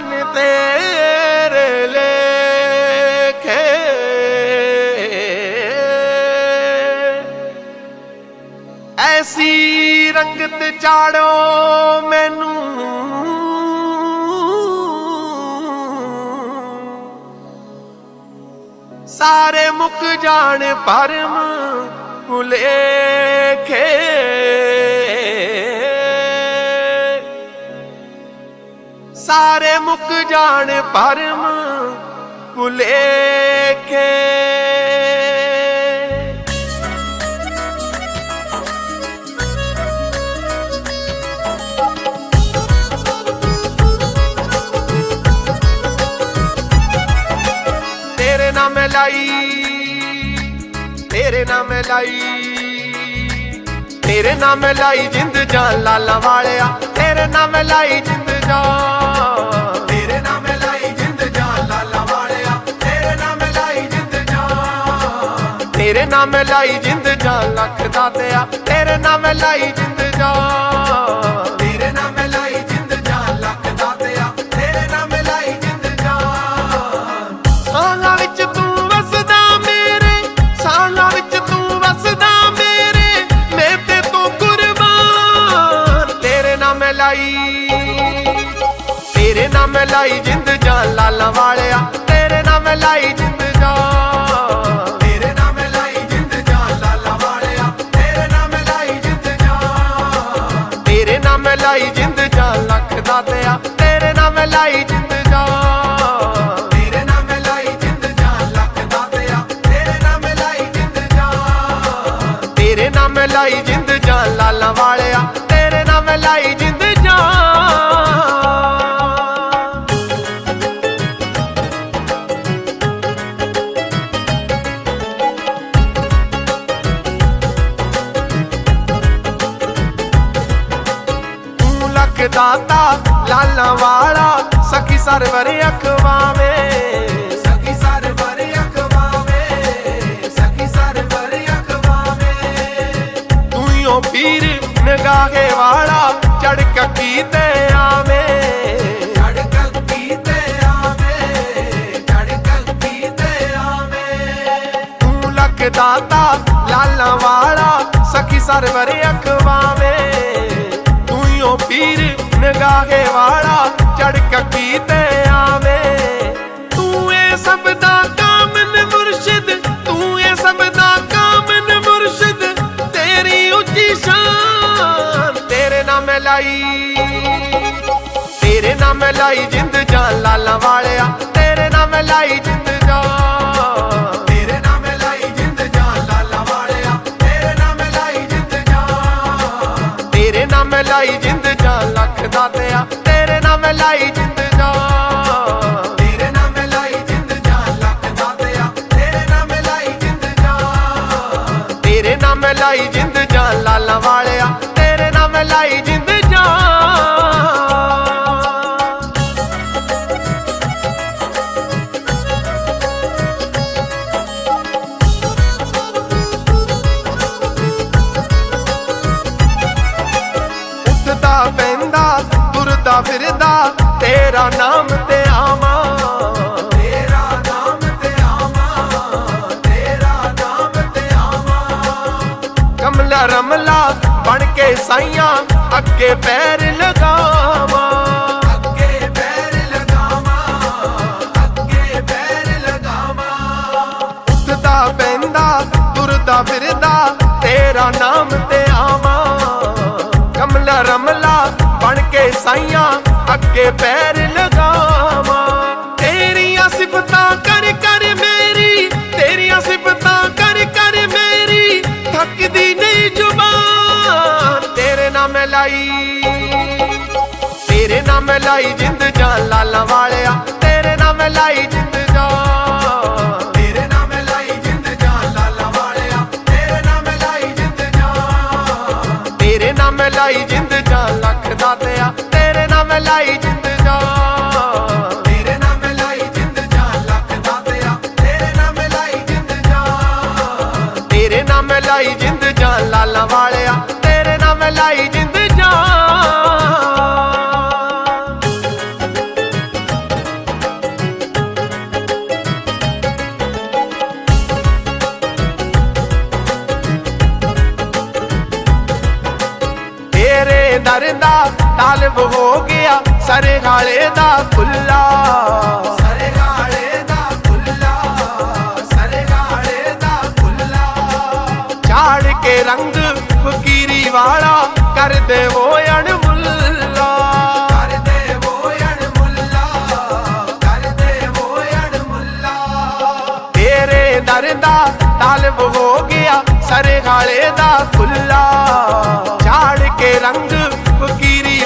ਮੇਰਾ ਤਨ ਮਨ ਤੇਰੇ ਲੇਖੇ। ਐਸੀ ਰੰਗਤ ਚਾੜੋ ਮੈਨੂੰ। ਸਾਰੇ ਮੁੱਕ ਜਾਣ ਪਰਮ ਭੁਲੇਖੇ ਸਾਰੇ ਮੁੱਕ ਜਾਣ ਪਰਮ ਭੁਲੇਖੇ ਤੇਰੇ ਨਾਮ ਲਾਈ, ਤੇਰੇ ਨਾਮ ਲਾਈ, ਤੇਰੇ ਨਾਮ ਲਾਈ ਜਿੰਦ ਜਾਨ ਲਾਲਾ ਵਾਲਿਆ, ਤੇਰੇ ਨਾਮ ਲਾਈ ਜਿੰਦ ਤੇਰੇ ਨਾਮ ਲਾਈ ਜਿੰਦ ਜਾਨ ਲਾਲਾ ਵਾਲਿਆ ਤੇਰੇ ਨਾਮ ਲਾਈ ਜਿੰਦ ਜਾਨ ਤੇਰੇ ਨਾਮ ਲਾਈ ਜਿੰਦ ਜਾਨ ਲੱਖ ਦਾਤਿਆ ਤੇਰੇ ਨਾਮ ਲਾਈ ਜਿੰਦ ਜਾਨ ਤੇਰੇ ਨਾਮ ਲਾਈ ਜਿੰਦ ਜਾਨ ਲੱਖ ਦਾਤਿਆ ਤੇਰੇ ਨਾਮ ਲਾਈ ਜਿੰਦ ਜਾਨ ਸਾਲਾਂ ਵਿੱਚ ਤੂੰ ਵਸਦਾ ਮੇਰੇ ਸਾਲਾਂ ਵਿੱਚ ਤੂੰ ਵਸਦਾ ਮੇਰੇ ਮੈਂ ਤੇ ਤੂੰ ਕੁਰਬਾਨ। ਤੇਰੇ ਨਾਮ ਲਾਈ ਤੇਰੇ ਨਾਮ ਲਾਈ ਜਿੰਦ ਜਾਨ ਲਾਲਾ ਵਾਲਿਆ ਤੇਰੇ ਨਾਮ ਲਾਈ ਜਿੰਦ ਜਾਨ ਤੇਰੇ ਨਾਮ ਲਾਈ ਜਿੰਦ ਜਾਨ ਲਾਲਾ ਵਾਲਿਆ ਤੇਰੇ ਨਾਮ ਲਾਈ ਜਿੰਦ ਜਾਨ ਤੇਰੇ ਨਾਮ ਲਾਈ ਜਿੰਦ ਜਾਨ ਲੱਖ ਦਾਤਿਆ ਤੇਰੇ ਨਾਮ ਲਾਈ ਜਿੰਦ ਜਾਨ ਤੇਰੇ ਨਾਮ ਲਾਈ ਜਿੰਦ ਜਾਨ ਲੱਖ ਦਾਤਿਆ ਤੇਰੇ ਨਾਮ ਲਾਈ ਜਿੰਦ ਜਾਨ ਤੇਰੇ ਨਾਮ ਲਾਈ ਜਿੰਦ ਜਾਨ ਲਾਲਾ ਵਾਲਿਆ ਤੇਰੇ ਨਾਮ ਲਾਈ ਜਿੰਦ ਲਾਲਾ ਵਾਲਾ ਸਖੀ ਸਰਵਰ ਅਖਵਾਵੇ। ਸਖੀ ਸਰਵਰ ਅਖਵਾਵੇ ਸਖੀ ਸਰਵਰ ਅਖਵਾਵੇ। ਤੂੰ ਹੀ ਓ ਪੀਰ ਨਗਾਹੇ ਵਾਲਾ ਚੜ ਕੱਕੀ ਤੇ ਆਵੇ। ਚੜ ਕੱਕੀ ਤੇ ਆਵੇ ਚੜ ਕੱਕੀ ਤੇ ਆਵੇ। ਤੂੰ ਲੱਖ ਦਾਤਾ ਲਾਲਾ ਵਾਲਾ ਸਖੀ ਸਰਵਰ ਅਖਵਾਵੇ। ਤੂੰ ਹੀ ਓ ਪੀਰ ਨਗਾਹੇ ਵਾਲਾ ਚੜ ਕੱਕੀ ਤੇ ਆਵੇ। ਤੂੰ ਇਹ ਸਭ ਦਾ ਕਾਮਨ ਮੁਰਸ਼ਿਦ, ਤੂੰ ਇਹ ਸਭ ਦਾ ਕਾਮਨ ਮੁਰਸ਼ਿਦ, ਤੇਰੀ ਉੱਚੀ ਸ਼ਾਨ ਤੇਰੇ ਨਾਮ ਲਾਈ। ਤੇਰੇ ਨਾਮ ਲਾਈ ਜਿੰਦ ਜਾਨ ਲਾਲਾ ਵਾਲਿਆ, ਤੇਰੇ ਨਾਮ ਲਾਈ ਜਿੰਦ ਜਾਨ। ਤੇਰੇ ਨਾਮ ਲਾਈ ਜਿੰਦ ਜਾਨ ਲਾਲਾ ਵਾਲਿਆ, ਤੇਰੇ ਨਾਮ ਲਾਈ ਜਿੰਦ ਜਾਨ। ਤੇਰੇ ਨਾਮ ਲਾਈ ਤੇਰੇ ਨਾਮ ਲਾਈ ਜਿੰਦ ਜਾਨ। ਤੇਰੇ ਨਾਮ ਲਾਈ ਜਿੰਦ ਜਾਨ ਲੱਖ ਤੇਰੇ ਨਾਮ ਲਾਈ ਜਿੰਦ ਜਾਨ। ਤੇਰੇ ਨਾਮ ਲਾਈ ਜਿੰਦ ਜਾਨ ਲਾਲਾ ਵਾਲਿਆ ਤੇਰੇ ਨਾਮ ਲਾਈ ਜਿੰਦ ਫਿਰਦਾ ਤੇਰਾ ਨਾਮ ਤੇ ਆਵਾਂ। ਤੇਰਾ ਨਾਮ ਤੇ ਆਵਾਂ ਤੇਰਾ ਨਾਮ ਤੇ ਆਵਾਂ। ਕਮਲਾ ਰਮਲਾ ਬਣ ਕੇ ਸਾਈਆਂ ਅੱਗੇ ਪੈਰ ਲਗਾਵਾਂ ਕੇ ਸਾਈਆਂ, ਅੱਗੇ ਪੈਰ ਲਗਾਵਾਂ। ਤੇਰੀਆਂ ਸਿਫਤਾਂ ਕਰ ਕਰ ਮੇਰੀ, ਤੇਰੀਆਂ ਸਿਫਤਾਂ ਕਰ ਕਰ ਮੇਰੀ, ਥੱਕਦੀ ਨਹੀਂ ਜ਼ੁਬਾਨ। ਤੇਰੇ ਨਾਮ ਲਾਈ, ਤੇਰੇ ਨਾਮ ਲਾਈ ਜਿੰਦ ਜਾਨ ਲਾਲਾ ਵਾਲਿਆ। ਤੇਰੇ ਨਾਮ ਲਾਈ ਜਿੰਦ ਜਾਨ। ਤੇਰੇ ਨਾਮ ਲਾਈ ਜਿੰਦ ਜਾਨ ਲਾਲਾ ਵਾਲਿਆ। ਤੇਰੇ ਨਾਮ ਲਾਈ ਜਿੰਦ ਜਾਨ। ਤੇਰੇ ਨਾਮ ਲਾਈ ਜਿੰਦ ਤੇਰੇ ਨਾਮ ਲਾਈ ਜਿੰਦ ਜਾਨ ਤੇਰੇ ਨਾਮ ਲਾਈ ਜਿੰਦ ਜਾਨ ਲੱਖ ਤੇਰੇ ਨਾਮ ਲਾਈ ਜਿੰਦ ਜਾਨ ਤੇਰੇ ਨਾਮ ਲਾਈ ਜਿੰਦ ਜਾਨ ਲਾਲਾ ਵਾਲਿਆ ਤੇਰੇ ਨਾਮ ਲਾਈ ਤਾਲਬ ਹੋ ਗਿਆ ਸਰੇ ਗਾਲੇ ਦਾ ਖੁੱਲਾ। ਸਰੇ ਗਾਲੇ ਦਾ ਖੁੱਲਾ ਸਰੇ ਗਾਲੇ ਦਾ ਖੁੱਲਾ। ਝਾੜ ਕੇ ਰੰਗ ਫਕੀਰੀ ਵਾਲਾ ਕਰ ਦੇਵੋ ਅਣਮੁੱਲਾ। ਕਰ ਦੇਵੋ ਅਣਮੁੱਲਾ ਕਰ ਦੇਵੋ ਅਣਮੁੱਲਾ। ਤੇਰੇ ਦਰ ਦਾ ਤਾਲਬ ਹੋ ਗਿਆ ਸਰੇ ਗਾਲੇ ਦਾ ਖੁੱਲਾ। ਝਾੜ ਕੇ ਰੰਗ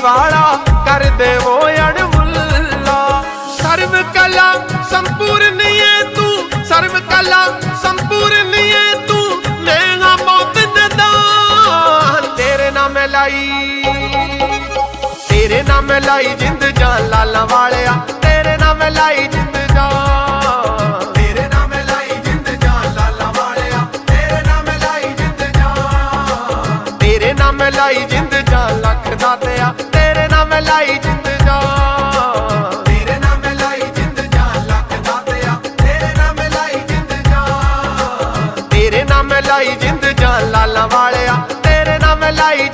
ਵਾਲਾ ਕਰ ਦੇਵੋ ਅਣਮੁੱਲਾ। ਸਰਵ ਕਲਾ ਸੰਪੂਰਨ ਏ ਤੂੰ, ਸਰਵ ਕਲਾ ਸੰਪੂਰਨ ਏ ਤੂੰ, ਨੇਹਾ ਮੌਤ ਨਦਾਨ ਤੇਰੇ ਨਾਮ ਲਾਈ, ਤੇਰੇ ਨਾਮ ਲਾਈ ਜਿੰਦ ਜਾਨ ਲਾਲਾ ਵਾਲਿਆ। ਤੇਰੇ ਨਾਮ ਲਾਈ ਜਿੰਦ ਜਾਨ। ਤੇਰੇ ਨਾਮ ਲਾਈ ਜਿੰਦ ਜਾਨ ਲਾਲਾ ਵਾਲਿਆ। ਤੇਰੇ ਨਾਮ ਲਾਈ ਜਿੰਦ ਜਾਨ। ਤੇਰੇ ਨਾਮ ਲਾਈ ਜਿੰਦ ਜਾਨ ਲੱਖ ਦਾਤਿਆ। ਤੇਰੇ ਨਾਮ ਲਾਈ ਜਿੰਦ ਜਾਨ। ਤੇਰੇ ਨਾਮ ਲਾਈ ਜਿੰਦ ਜਾਨ ਲੱਖ ਦਾਤਿਆ। ਤੇਰੇ ਨਾਮ ਲਾਈ ਜਿੰਦ ਜਾਨ। ਤੇਰੇ ਨਾਮ ਲਾਈ ਜਿੰਦ ਜਾਨ ਲਾਲਾ ਵਾਲਿਆ। ਤੇਰੇ ਨਾਮ ਲਾਈ